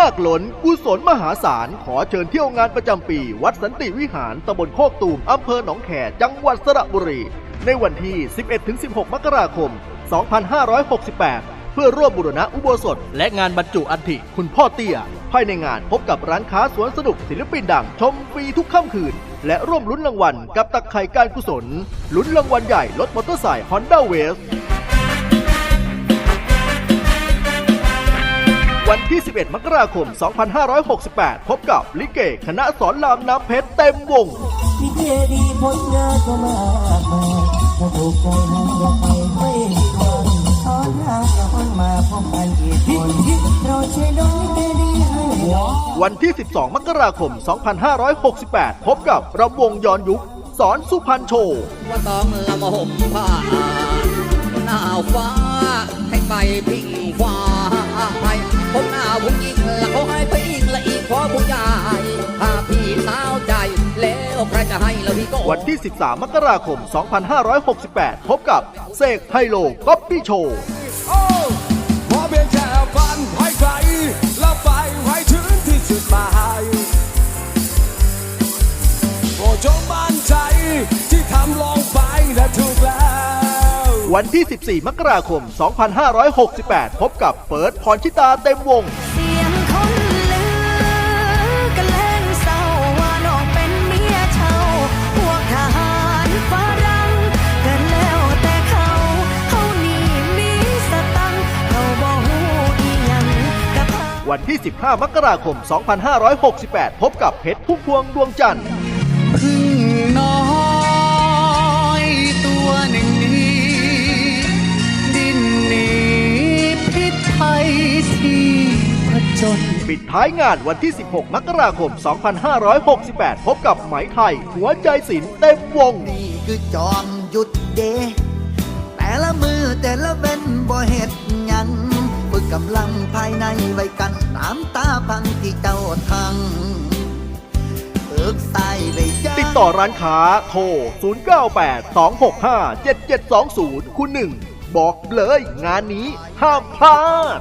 มากล้น กุศลมหาศาล ขอเชิญเที่ยวงานประจำปี วัดสันติวิหารตำบลโคกตูมอำเภอหนองแขจังหวัดสระบุรี ในวันที่ 11-16 มกราคม 2568 เพื่อร่วมบูรณะอุโบสถ และงานบรรจุอัฐิคุณพ่อเตี้ย ภายในงานพบกับร้านค้าสวนสนุกศิลปินดังชมฟรีทุกค่ำคืน และร่วมลุ้นรางวัลกับตักไข่การกุศลลุ้นรางวัลใหญ่รถมอเตอร์ไซค์ฮอนด้าเวส วันที่ 11 มกราคม 2568 พบกับลิเก คณะสอนรามน้ำเพชรเต็มวงมีเจดีผลงานก็มากมายถ้าถูกใจหาอยาไปไม่ควรตอนทางย้อนมาพบกันอีกคนเราใช้ดอกเจดีให้วันที่ 12 มกราคม 2568 พบกับรำวงย้อนยุค สอนสุพรรณโชว์ว่าต้องละมหมผ้าหนาวฟ้า ใครจะให้ละพี่ก็วันที่ 13 มกราคม 2568 พบกับเสกไฮโลก๊อปปี้โชว์โอ้ขอเพียงแค่ฝันให้ไกลแล้วไปให้ถึงที่จุดหมายโปรดจงมั่นใจที่ทำลงไปและถูกแล้ว วันที่ 14 มกราคม 2568 พบกับเปิดพรชิตาเต็มวง วันที่ 15 มกราคม 2568 พบกับเพชรพุ่มพวงดวงจันทร์พึ่งน้อยตัวหนึ่งนี้ ดินหนีพิษภัยที่ผจญปิดท้ายงานวันที่ 16 มกราคม 2568 พบกับไหมไทย หัวใจศิลป์เต็มวง นี่คือจอมหยุดเดแต่ละมือแต่ละเว้นบ่เฮ็ดหยังฝึ กำลังภายในไว้กันน้ำตาพังที่เจ้าทังเอิกใส่ไว้จ้า ติดต่อร้านค้าโทร 098 265 7720 คุณหนึ่ง บอกเลยงานนี้ห้ามพลาด